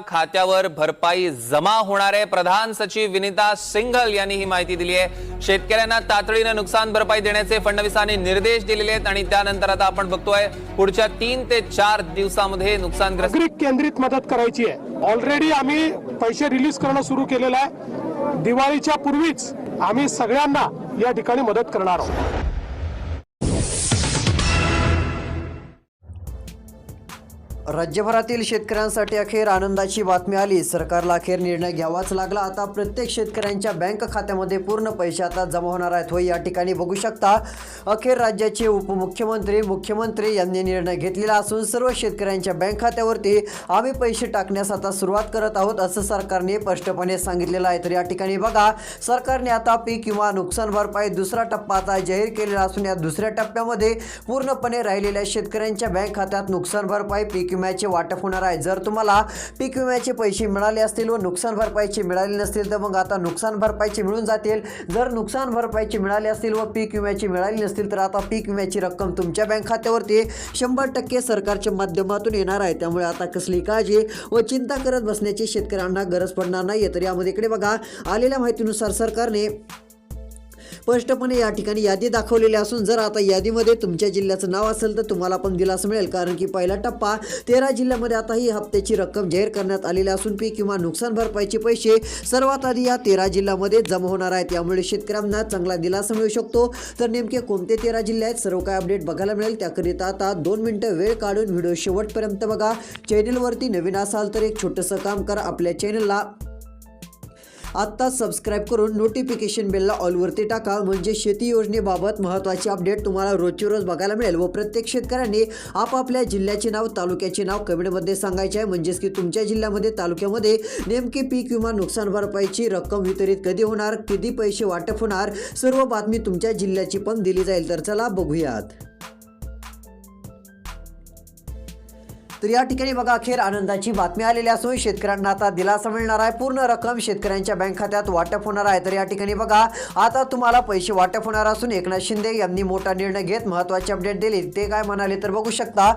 खात्यावर भरपाई जमा होणार आहे. प्रधान सचिव विनिता सिंघल यांनी ही माहिती दिली आहे. शेतकऱ्यांना तातडीनं नुकसान भरपाई देण्याचे फडणवीसांनी निर्देश दिलेले आहेत आणि त्यानंतर आता आपण बघतोय पुढच्या तीन ते चार दिवसामध्ये नुकसानग्रस्त केंद्रित मदत करायची आहे. ऑलरेडी आम्ही पैसे रिलीज करणं सुरू केलेलं आहे. दिवाळीच्या पूर्वीच आम्ही सगळ्यांना या ठिकाणी मदत करणार आहोत. राज्यभरातील शेतकऱ्यांसाठी अखेर आनंदाची बातमी आली. सरकारला अखेर निर्णय घ्यावाच लागला. आता प्रत्येक शेतकऱ्यांच्या बँक खात्यामध्ये पूर्ण पैसे आता जमा होणार आहेत. होय या ठिकाणी बघू शकता अखेर राज्याचे उपमुख्यमंत्री मुख्यमंत्री यांनी निर्णय घेतलेला असून सर्व शेतकऱ्यांच्या बँक खात्यावरती आम्ही पैसे टाकण्यास आता सुरुवात करत आहोत असं सरकारने स्पष्टपणे सांगितलेलं आहे. तर या ठिकाणी बघा सरकारने आता पीक किंवा नुकसान भरपाई दुसरा टप्पा आता जाहीर केलेला असून या दुसऱ्या टप्प्यामध्ये पूर्णपणे राहिलेल्या शेतकऱ्यांच्या बँक खात्यात नुकसान भरपाई पीक विम्याचे वाटप होणार आहे. जर तुम्हाला पीक विम्याचे पैसे मिळाले असतील व नुकसान भरपाईचे मिळाले नसतील तर मग आता नुकसान भरपाईचे मिळून जातील. जर नुकसान भरपाईचे मिळाले असतील व पीक विम्याचे मिळाले नसतील तर आता पीक विम्याची रक्कम तुमच्या बँक खात्यावरती शंभर टक्के सरकारच्या माध्यमातून येणार आहे. त्यामुळे आता कसली काळजी व चिंता करत बसण्याची शेतकऱ्यांना गरज पडणार नाही तर यामध्ये इकडे बघा आलेल्या माहितीनुसार सरकारने स्पष्टपणे या ठिकाणी यादी दाखवलेली असून जर आता यादीमध्ये तुमच्या जिल्ह्याचं नाव असेल तर तुम्हाला पण दिलासा मिळेल. कारण की पहिला टप्पा तेरा जिल्ह्यामध्ये आता ही हप्त्याची रक्कम जाहीर करण्यात आलेली असून पीक किंवा नुकसान भरपाईचे पैसे सर्वात आधी या तेरा जिल्ह्यामध्ये जमा होणार आहेत. त्यामुळे शेतकऱ्यांना चांगला दिलासा मिळू शकतो. तर नेमके कोणते तेरा जिल्हे आहेत? सर्व काय अपडेट बघायला मिळेल. त्याकरिता आता दोन मिनटं वेळ काढून व्हिडिओ शेवटपर्यंत बघा. चॅनलवरती नवीन असाल तर एक छोटंसं काम करा. आपल्या चॅनलला आत्ता सबस्क्राईब करून नोटिफिकेशन बेलला ऑलवरती टाका. म्हणजे शेती योजनेबाबत महत्त्वाचे अपडेट तुम्हाला रोजची रोज बघायला मिळेल व प्रत्येक शेतकऱ्यांनी आपापल्या जिल्ह्याचे नाव तालुक्याचे नाव कमेंटमध्ये सांगायचे आहे. म्हणजेच की तुमच्या जिल्ह्यामध्ये तालुक्यामध्ये नेमकी पीक विमा नुकसान भरपाईची रक्कम वितरित कधी होणार किती पैसे वाटप होणार सर्व बातमी तुमच्या जिल्ह्याची पण दिली जाईल. तर चला बघूयात. तर या ठिकाणी बघा अखेर आनंदाची बातमी आलेली असून शेतकऱ्यांना आता दिलासा मिळणार आहे. पूर्ण रक्कम शेतकऱ्यांच्या बँक खात्यात वाटप होणार आहे. तर या ठिकाणी बघा आता तुम्हाला पैसे वाटप होणार असून एकनाथ शिंदे यांनी मोठा निर्णय घेत महत्त्वाचे अपडेट दिले. ते काय म्हणाले तर बघू शकता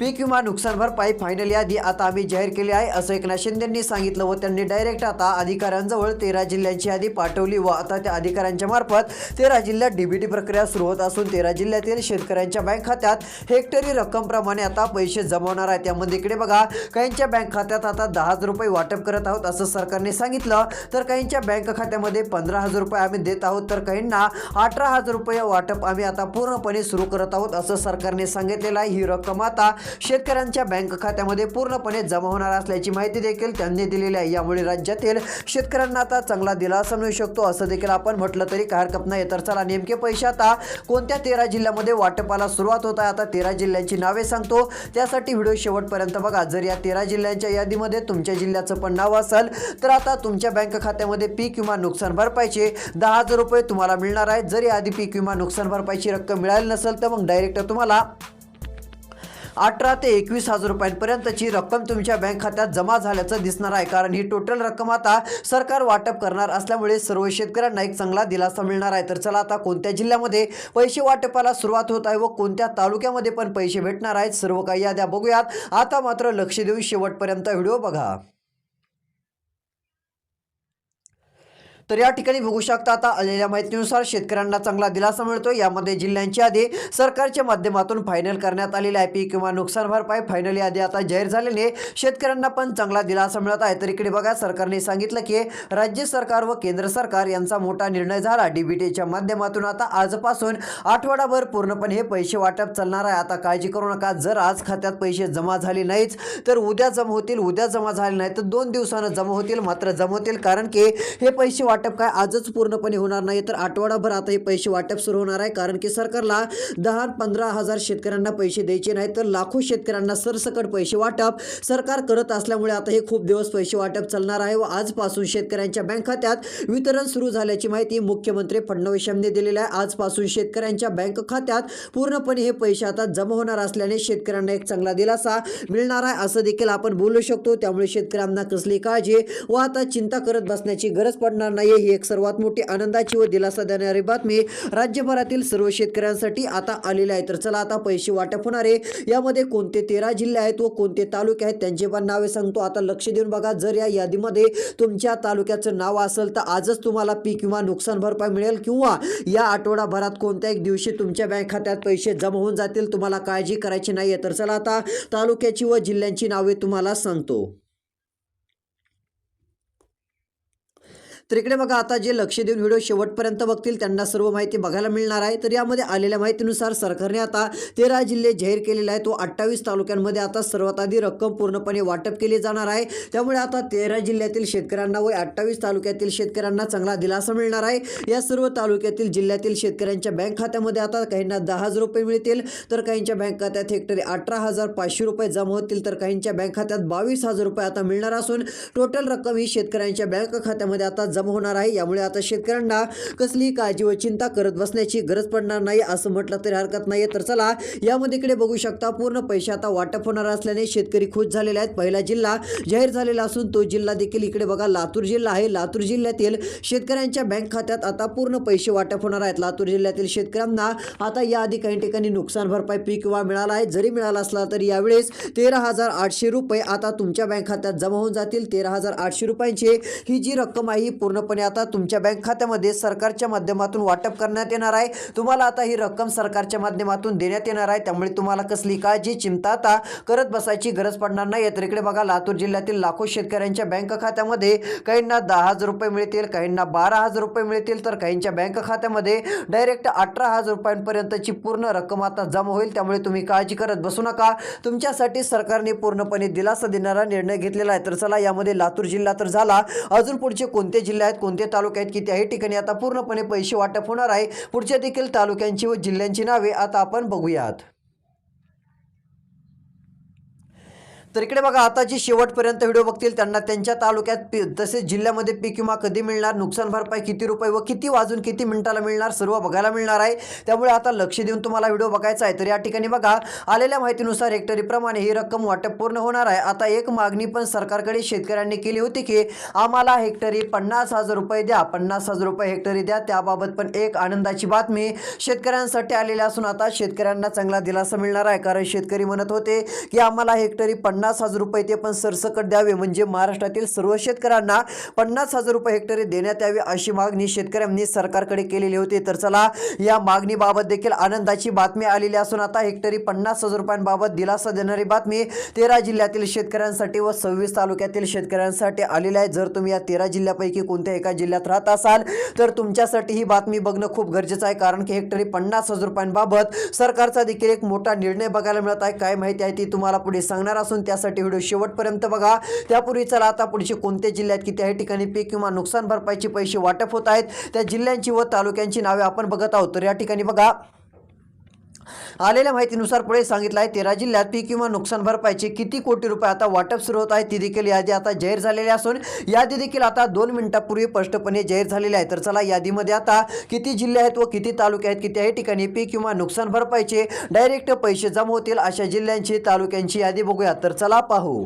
पीक विमा नुकसान भरपाई फायनल यादी आता आम्ही जाहीर केली आहे असं एकनाथ शिंदेंनी सांगितलं व त्यांनी डायरेक्ट आता अधिकाऱ्यांजवळ तेरा जिल्ह्यांची यादी पाठवली व आता त्या अधिकाऱ्यांच्या मार्फत तेरा जिल्ह्यात डीबीटी प्रक्रिया सुरू होत असून तेरा जिल्ह्यातील शेतकऱ्यांच्या बँक खात्यात हेक्टरी रक्कमप्रमाणे आता पैसे जमवणार आहेत. त्यामध्ये इकडे बघा काहींच्या बँक खात्यात आता दहा हजार रुपये वाटप करत आहोत असं सरकारने सांगितलं. तर काहींच्या बँक खात्यामध्ये पंधरा हजार रुपये आम्ही देत आहोत. तर काहींना अठरा हजार रुपये वाटप आम्ही आता पूर्णपणे सुरू करत आहोत असं सरकारने सांगितलेलं आहे. ही रक्कम आता शेतकऱ्यांच्या बँक खात्यामध्ये पूर्णपणे जमा होणार असल्याची माहिती देखील त्यांनी दिलेली आहे. यामुळे राज्यातील शेतकऱ्यांना आता चांगला दिलासा मिळू शकतो असं देखील आपण म्हटलं तरी काय हरकत नाही. तर चला नेमके पैसे आता कोणत्या तेरा जिल्ह्यामध्ये वाटपाला सुरुवात होत आहे? आता तेरा जिल्ह्यांची नावे सांगतो. त्यासाठी व्हिडिओ शेवट शेवटपर्यंत बघा जर या तेरा जिल्ह्यांच्या यादीमध्ये तुमच्या जिल्ह्याचं पण नाव असेल तर आता तुमच्या बँक खात्यामध्ये पीक विमा नुकसान भरपाईचे दहा हजार रुपये तुम्हाला मिळणार आहेत. जर आधी पीक विमा नुकसान भरपाईची रक्कम मिळाली नसेल तर मग डायरेक्ट तुम्हाला अठरा ते एकवीस हजार रुपयांपर्यंतची रक्कम तुमच्या बँक खात्यात जमा झाल्याचं दिसणार आहे. कारण ही टोटल रक्कम आता सरकार वाटप करणार असल्यामुळे सर्व शेतकऱ्यांना एक चांगला दिलासा मिळणार आहे. तर चला आता कोणत्या जिल्ह्यामध्ये पैसे वाटपाला सुरुवात होत आहे व कोणत्या तालुक्यामध्ये पण पैसे भेटणार आहेत सर्व काही याद्या बघूयात. आता मात्र लक्ष देऊन शेवटपर्यंत व्हिडिओ बघा. तर या ठिकाणी बघू शकता आता आलेल्या माहितीनुसार शेतकऱ्यांना चांगला दिलासा मिळतो यामध्ये जिल्ह्यांची यादी सरकारच्या माध्यमातून फायनल करण्यात आलेली आहे. पीक किंवा नुकसान भरपाई फायनल यादी आता जाहीर झालेली शेतकऱ्यांना पण चांगला दिलासा मिळत आहे. तर इकडे बघा सरकारने सांगितलं की राज्य सरकार व केंद्र सरकार यांचा मोठा निर्णय झाला. डीबीटीच्या माध्यमातून आता आजपासून आठवडाभर पूर्णपणे हे पैसे वाटप चालणार आहे. आता काळजी करू नका. जर आज खात्यात पैसे जमा झाले नाहीच तर उद्या जमा होतील. उद्या जमा झाले नाही तर दोन दिवसानं जमा होतील. मात्र जमा होतील कारण की हे पैसे वाटप वाटप काय आजच पूर्णपणे होणार नाही तर आठवडाभर आता हे पैसे वाटप सुरू होणार आहे कारण की सरकारला दहा पंधरा हजार शेतकऱ्यांना पैसे द्यायचे नाही तर लाखो शेतकऱ्यांना सरसकट पैसे वाटप सरकार करत असल्यामुळे आता हे खूप दिवस पैसे वाटप चालणार आहे व आजपासून शेतकऱ्यांच्या बँक खात्यात वितरण सुरू झाल्याची माहिती मुख्यमंत्री फडणवीस यांनी दिलेली आहे. आजपासून शेतकऱ्यांच्या बँक खात्यात पूर्णपणे हे पैसे आता जमा होणार असल्याने शेतकऱ्यांना एक चांगला दिलासा मिळणार आहे असं देखील आपण बोलू शकतो. त्यामुळे शेतकऱ्यांना कसली काळजी व आता चिंता करत बसण्याची गरज पडणार नाही. नाहीये. ही एक सर्वात मोठी आनंदाची व दिलासा देणारी बातमी राज्यभरातील सर्व शेतकऱ्यांसाठी आता आलेली आहे. तर चला आता पैसे वाटप होणारे यामध्ये कोणते तेरा जिल्हे आहेत व कोणते तालुके आहेत त्यांचे पण नावे सांगतो. आता लक्ष देऊन बघा जर या यादीमध्ये तुमच्या तालुक्याचं नाव असेल तर आजच तुम्हाला पीक विमा नुकसान भरपाई मिळेल किंवा या आठवडाभरात कोणत्या एक दिवशी तुमच्या बँक खात्यात पैसे जमा होऊन जातील तुम्हाला काळजी करायची नाही आहे तर चला आता तालुक्याची व जिल्ह्यांची नावे तुम्हाला सांगतो. तर इकडे बघा आता जे लक्ष देऊन व्हिडिओ शेवटपर्यंत बघतील त्यांना सर्व माहिती बघायला मिळणार आहे. तर यामध्ये आलेल्या माहितीनुसार सरकारने आता तेरा जिल्हे जाहीर केलेले आहेत. तो अठ्ठावीस तालुक्यांमध्ये आता सर्वात आधी रक्कम पूर्णपणे वाटप केली जाणार आहे. त्यामुळे आता तेरा जिल्ह्यातील शेतकऱ्यांना व अठ्ठावीस तालुक्यातील शेतकऱ्यांना चांगला दिलासा मिळणार आहे. या सर्व तालुक्यातील जिल्ह्यातील शेतकऱ्यांच्या बँक खात्यामध्ये आता काहींना दहा हजार रुपये मिळतील तर काहींच्या बँक खात्यात हेक्टरी अठरा हजार पाचशे रुपये जमा होतील तर काहींच्या बँक खात्यात बावीस हजार रुपये आता मिळणार असून टोटल रक्कम ही शेतकऱ्यांच्या बँक खात्यामध्ये आता जमा होणार आहे. यामुळे आता शेतकऱ्यांना कसलीही काळजी व चिंता करत बसण्याची गरज पडणार नाही असं म्हटलं तरी हरकत नाही तर चला यामध्ये इकडे बघू शकता पूर्ण पैसे आता वाटप होणार असल्याने शेतकरी खुश झालेले आहेत. पहिला जिल्हा जाहीर झालेला असून तो जिल्हा देखील इकडे बघा लातूर जिल्हा आहे. लातूर जिल्ह्यातील शेतकऱ्यांच्या बँक खात्यात आता पूर्ण पैसे वाटप होणार आहेत. लातूर जिल्ह्यातील शेतकऱ्यांना आता याआधी काही ठिकाणी नुकसान भरपाई पीक विमा मिळाला आहे. जरी मिळाला असला तरी यावेळेस तेरा हजार आठशे रुपये आता तुमच्या बँक खात्यात जमा होऊन जातील. तेरा हजार आठशे रुपयांची ही जी रक्कम आहे ही पूर्णपणे आता तुमच्या बँक खात्यामध्ये सरकारच्या माध्यमातून वाटप करण्यात येणार आहे. तुम्हाला आता ही रक्कम सरकारच्या माध्यमातून देण्यात येणार आहे. त्यामुळे तुम्हाला कसली काळजी चिंता आता करत बसायची गरज पडणार नाही. तर इकडे बघा लातूर जिल्ह्यातील लाखो शेतकऱ्यांच्या बँक खात्यामध्ये काहींना दहा हजार रुपये मिळतील काहींना बारा हजार रुपये मिळतील. तर काहींच्या बँक खात्यामध्ये डायरेक्ट अठरा हजार रुपयांपर्यंतची पूर्ण रक्कम आता जमा होईल. त्यामुळे तुम्ही काळजी करत बसू नका. तुमच्यासाठी सरकारने पूर्णपणे दिलासा देणारा निर्णय घेतलेला आहे. तर चला यामध्ये लातूर जिल्हा तर झाला. अजून पुढचे कोणते जिल्हे आहेत कोणते तालुके आहेत की त्याही ठिकाणी आता पूर्णपणे पैसे वाटप होणार आहे. पुढच्या देखील तालुक्यांची व जिल्ह्यांची नावे आता आपण बघूयात. तर इकडे बघा आता जे शेवटपर्यंत व्हिडिओ बघतील त्यांना त्यांच्या तालुक्यात पी तसेच जिल्ह्यामध्ये पीक विमा कधी मिळणार नुकसान भरपाई किती रुपये व किती वाजून किती मिनिटाला मिळणार सर्व बघायला मिळणार आहे. त्यामुळे आता लक्ष देऊन तुम्हाला व्हिडिओ बघायचा आहे. तर या ठिकाणी बघा आलेल्या माहितीनुसार हेक्टरीप्रमाणे ही रक्कम वाटप पूर्ण होणार आहे. आता एक मागणी पण सरकारकडे शेतकऱ्यांनी केली होती की आम्हाला हेक्टरी पन्नास हजार रुपये द्या पन्नास हजार रुपये हेक्टरी द्या. त्याबाबत पण एक आनंदाची बातमी शेतकऱ्यांसाठी आलेली असून आता शेतकऱ्यांना चांगला दिलासा मिळणार आहे. कारण शेतकरी म्हणत होते की आम्हाला हेक्टरी पन्नास पन्नास हजार रुपये ते पण सरसकट द्यावे. म्हणजे महाराष्ट्रातील सर्व शेतकऱ्यांना पन्नास हजार रुपये हेक्टरी देण्यात यावी अशी मागणी शेतकऱ्यांनी सरकारकडे केलेली होती. तर चला या मागणीबाबत देखील आनंदाची बातमी आलेली असून आता हेक्टरी पन्नास हजार रुपयांबाबत दिलासा देणारी बातमी तेरा जिल्ह्यातील शेतकऱ्यांसाठी व सव्वीस तालुक्यातील शेतकऱ्यांसाठी आलेली आहे. जर तुम्ही या तेरा जिल्ह्यापैकी कोणत्या एका जिल्ह्यात राहत असाल तर तुमच्यासाठी ही बातमी बघणं खूप गरजेचं आहे. कारण की हेक्टरी पन्नास हजार रुपयांबाबत सरकारचा देखील एक मोठा निर्णय बघायला मिळत आहे. काय माहिती आहे ती तुम्हाला पुढे सांगणार असून त्यासाठी व्हिडिओ शेवटपर्यंत बघा. त्यापूर्वी चला आता पुढचे कोणत्या जिल्ह्यात की त्याही ठिकाणी पीक किंवा नुकसान भरपाईचे पैसे वाटप होत आहेत त्या जिल्ह्यांची व तालुक्यांची नावे आपण बघत आहोत. तर या ठिकाणी बघा. आलेल्या माहितीनुसार पुढे सांगितलं आहे तेरा जिल्ह्यात पीक किंवा नुकसान भरपाईचे किती कोटी रुपये आता वाटप सुरू होत आहे ती देखील यादी आता जाहीर झालेली असून यादी देखील आता दोन मिनिटापूर्वी स्पष्टपणे जाहीर झालेली आहे. तर चला यादीमध्ये आता किती जिल्हे आहेत व किती तालुके आहेत की त्याही ठिकाणी पीक किंवा नुकसान भरपाईचे डायरेक्ट पैसे जमा होतील अशा जिल्ह्यांची तालुक्यांची यादी बघूया तर चला पाहू.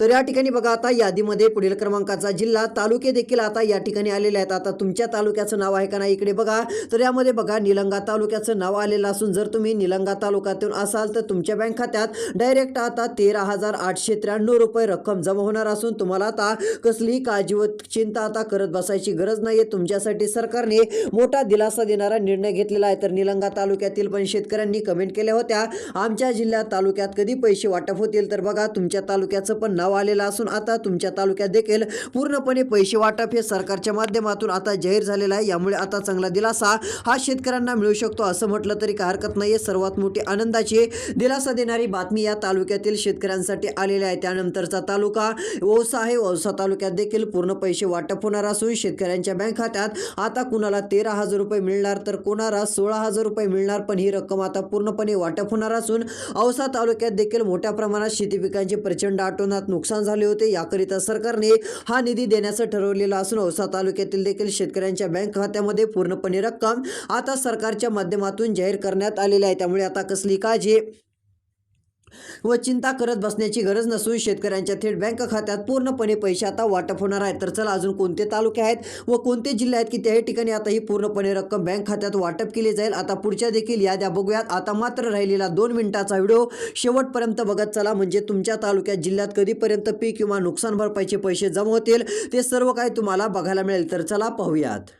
तर या ठिकाणी बघा आता यादीमध्ये पुढील क्रमांकाचा जिल्हा तालुके देखील आता या ठिकाणी आलेले आहेत. आता तुमच्या तालुक्याचं नाव आहे का नाही इकडे बघा. तर यामध्ये बघा निलंगा तालुक्याचं नाव आलेलं असून जर तुम्ही निलंगा तालुक्यातून असाल तर तुमच्या बँक खात्यात डायरेक्ट आता तेरा हजार आठशे त्र्याण्णव रुपये रक्कम जमा होणार असून तुम्हाला आता कसलीही काळजी व चिंता आता करत बसायची गरज नाही आहे तुमच्यासाठी सरकारने मोठा दिलासा देणारा निर्णय घेतलेला आहे. तर निलंगा तालुक्यातील पण शेतकऱ्यांनी कमेंट केल्या होत्या. आमच्या जिल्ह्यात तालुक्यात कधी पैसे वाटप होतील? तर बघा तुमच्या तालुक्याचं पण नाव आलेलं असून आता तुमच्या तालुक्यात देखील पूर्णपणे पैसे वाटप हे सरकारच्या माध्यमातून आता जाहीर झालेलं आहे. यामुळे आता चांगला दिलासा हा शेतकऱ्यांना मिळू शकतो असं म्हटलं तरी काय हरकत नाही सर्वात मोठी आनंदाची दिलासा देणारी बातमी या तालुक्यातील शेतकऱ्यांसाठी आलेली आहे. त्यानंतरचा तालुका औसा आहे. औसा तालुक्यात देखील पूर्ण पैसे वाटप होणार असून शेतकऱ्यांच्या बँक खात्यात आता कुणाला तेरा हजार रुपये मिळणार तर कोणाला सोळा हजार रुपये मिळणार पण ही रक्कम आता पूर्णपणे वाटप होणार असून औसा तालुक्यात देखील मोठ्या प्रमाणात शेती पिकांचे प्रचंड आटोनात नुकसान झाले होते. याकरिता सरकारने हा निधी देण्याचं ठरवलेलं असून औसा तालुक्यातील देखील शेतकऱ्यांच्या बँक खात्यामध्ये पूर्णपणे रक्कम आता सरकारच्या माध्यमातून जाहीर करण्यात आलेली आहे. त्यामुळे आता कसली काळजी व चिंता करत बसण्याची गरज नसून शेतकऱ्यांच्या थेट बँक खात्यात पूर्णपणे पैसे आता वाटप होणार आहेत. तर चला अजून कोणते तालुके आहेत व कोणते जिल्हे आहेत की त्याही ठिकाणी आता ही पूर्णपणे रक्कम बँक खात्यात वाटप केली जाईल. आता पुढच्या देखील याद्या बघूयात. आता मात्र राहिलेला दोन मिनिटाचा व्हिडिओ शेवटपर्यंत बघत चला. म्हणजे तुमच्या तालुक्यात जिल्ह्यात कधीपर्यंत पीक किंवा नुकसान भरपाईचे पैसे जमा होतील ते सर्व काही तुम्हाला बघायला मिळेल. तर चला पाहूयात.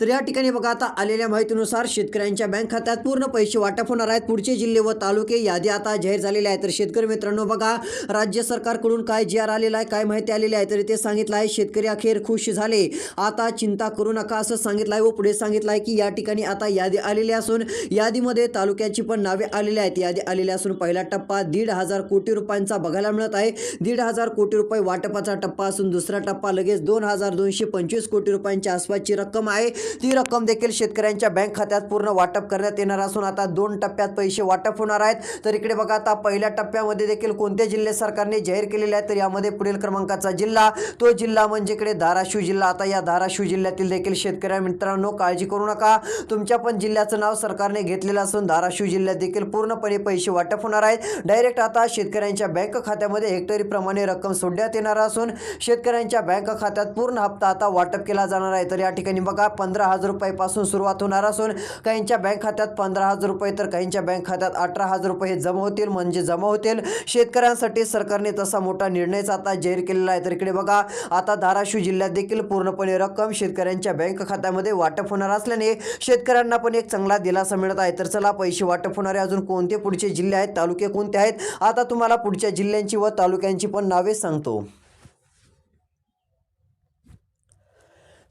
तर या ठिकाणी बघा आता आलेल्या माहितीनुसार शेतकऱ्यांच्या बँक खात्यात पूर्ण पैसे वाटप होणार आहेत. पुढचे जिल्हे व तालुके यादी आता जाहीर झालेल्या आहेत. तर शेतकरी मित्रांनो बघा राज्य सरकारकडून काय जी आर आलेला आहे काय माहिती आलेली आहे तर ते सांगितलं आहे शेतकरी अखेर खुश झाले. आता चिंता करू नका असं सांगितलं आहे व पुढे सांगितलं आहे की या ठिकाणी आता यादी आलेली असून यादीमध्ये तालुक्याची पण नावे आलेली आहेत. यादी आलेली असून पहिला टप्पा दीड हजार कोटी रुपयांचा बघायला मिळत आहे. दीड हजार कोटी रुपये वाटपाचा टप्पा असून दुसरा टप्पा लगेच दोन हजार दोनशे पंचवीस कोटी रुपयांच्या आसपासची रक्कम आहे. ती रक्कम देखील शेतकऱ्यांच्या बँक खात्यात पूर्ण वाटप करण्यात येणार असून आता दोन टप्प्यात पैसे वाटप होणार आहेत. तर इकडे बघा आता पहिल्या टप्प्यामध्ये देखील कोणते जिल्हे सरकारने जाहीर केलेले आहेत? तर यामध्ये पुढील क्रमांकाचा जिल्हा तो जिल्हा म्हणजे इकडे धाराशिव जिल्हा. आता या धाराशिव जिल्ह्यातील देखील शेतकऱ्या मित्रांनो काळजी करू नका. तुमच्या पण जिल्ह्याचं नाव सरकारने घेतलेलं असून धाराशिव जिल्ह्यात देखील पूर्णपणे पैसे वाटप होणार आहेत. डायरेक्ट आता शेतकऱ्यांच्या बँक खात्यामध्ये हेक्टरीप्रमाणे रक्कम सोडण्यात येणार असून शेतकऱ्यांच्या बँक खात्यात पूर्ण हप्ता आता वाटप केला जाणार आहे. तर या ठिकाणी बघा पंधरा पंधरा हजार रुपयापासून सुरुवात होणार असून काहींच्या बँक खात्यात पंधरा हजार रुपये तर काहींच्या बँक खात्यात अठरा हजार रुपये जमा होतील. म्हणजे जमा होतील. शेतकऱ्यांसाठी सरकारने तसा मोठा निर्णयच आता जाहीर केलेला आहे. तर इकडे बघा आता धाराशिव जिल्ह्यात देखील पूर्णपणे रक्कम शेतकऱ्यांच्या बँक खात्यामध्ये वाटप होणार असल्याने शेतकऱ्यांना पण एक चांगला दिलासा मिळत आहे. तर चला पैसे वाटप होणारे अजून कोणते? पुढचे जिल्हे आहेत तालुके कोणते आहेत? आता तुम्हाला पुढच्या जिल्ह्यांची व तालुक्यांची पण नावे सांगतो.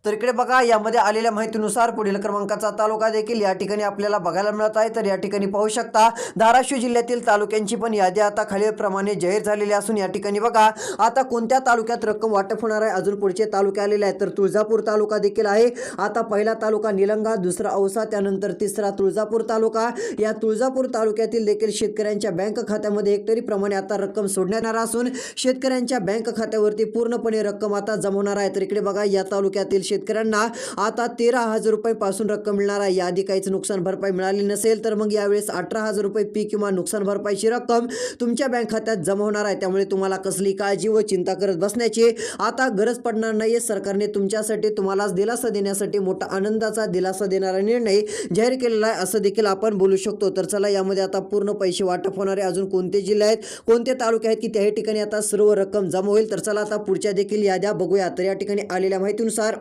तर इकडे बघा यामध्ये आलेल्या माहितीनुसार पुढील क्रमांकाचा तालुका देखील या ठिकाणी आपल्याला बघायला मिळत आहे. तर या ठिकाणी पाहू शकता धाराशिव जिल्ह्यातील तालुक्यांची पण यादी आता खालीलप्रमाणे जाहीर झालेली असून या ठिकाणी बघा आता कोणत्या तालुक्यात रक्कम वाटप होणार आहे? अजून पुढचे तालुके आलेले आहेत. तर तुळजापूर तालुका देखील आहे. आता पहिला तालुका निलंगा दुसरा औसा त्यानंतर तिसरा तुळजापूर तालुका. या तुळजापूर तालुक्यातील देखील शेतकऱ्यांच्या बँक खात्यामध्ये हेक्टरी प्रमाणे आता रक्कम सोडण्यात येणार असून शेतकऱ्यांच्या बँक खात्यावरती पूर्णपणे रक्कम आता जमवणार आहे. तर इकडे बघा या तालुक्यातील शेतकऱ्यांना आता तेरा हजार रुपयेपासून रक्कम मिळणार आहे याआधी काहीच नुकसान भरपाई मिळाली नसेल तर मग यावेळेस अठरा हजार रुपये पीक किंवा नुकसान भरपाईची रक्कम तुमच्या बँक खात्यात जमा होणार आहे. त्यामुळे तुम्हाला कसली काळजी व चिंता करत बसण्याची आता गरज पडणार नाही सरकारने तुमच्यासाठी तुम्हाला दिलासा देण्यासाठी मोठा आनंदाचा दिलासा देणारा निर्णय जाहीर केलेला आहे. असं देखील आपण बोलू शकतो. तर चला यामध्ये आता पूर्ण पैसे वाटप होणारे अजून कोणते जिल्हे आहेत कोणते तालुके आहेत की त्याही ठिकाणी आता सर्व रक्कम जमा होईल? तर चला आता पुढच्या देखील याद्या बघूया तर या ठिकाणी आलेल्या माहितीनुसार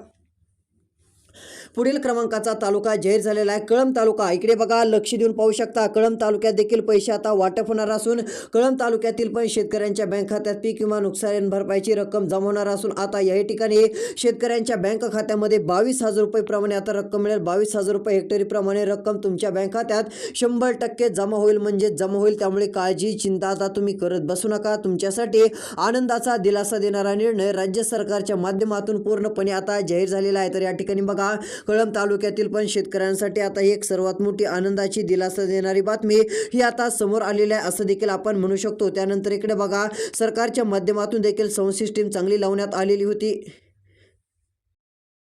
पुढील क्रमांकाचा तालुका जाहीर झालेला आहे. कळंब तालुका. इकडे बघा लक्ष देऊन पाहू शकता कळंब तालुक्यात देखील पैसे आता वाटप होणार असून कळंब तालुक्यातील पण शेतकऱ्यांच्या बँक खात्यात पीक किंवा नुकसान भरपाईची रक्कम जमा होणार असून आता याही ठिकाणी शेतकऱ्यांच्या बँक खात्यामध्ये बावीस हजार रुपये प्रमाणे आता रक्कम मिळेल. बावीस हजार रुपये हेक्टरीप्रमाणे रक्कम तुमच्या बँक खात्यात शंभर टक्के जमा होईल. म्हणजे जमा होईल त्यामुळे काळजी चिंता आता तुम्ही करत बसू नका. तुमच्यासाठी आनंदाचा दिलासा देणारा निर्णय राज्य सरकारच्या माध्यमातून पूर्णपणे आता जाहीर झालेला आहे. तर या ठिकाणी बघा कळंब तालुक्यातील पण शेतकऱ्यांसाठी आता ही एक सर्वात मोठी आनंदाची दिलासा देणारी बातमी ही आता समोर आलेली आहे. असं देखील आपण म्हणू शकतो. त्यानंतर इकडे बघा सरकारच्या माध्यमातून देखील साऊंड सिस्टीम चांगली लावण्यात आलेली होती.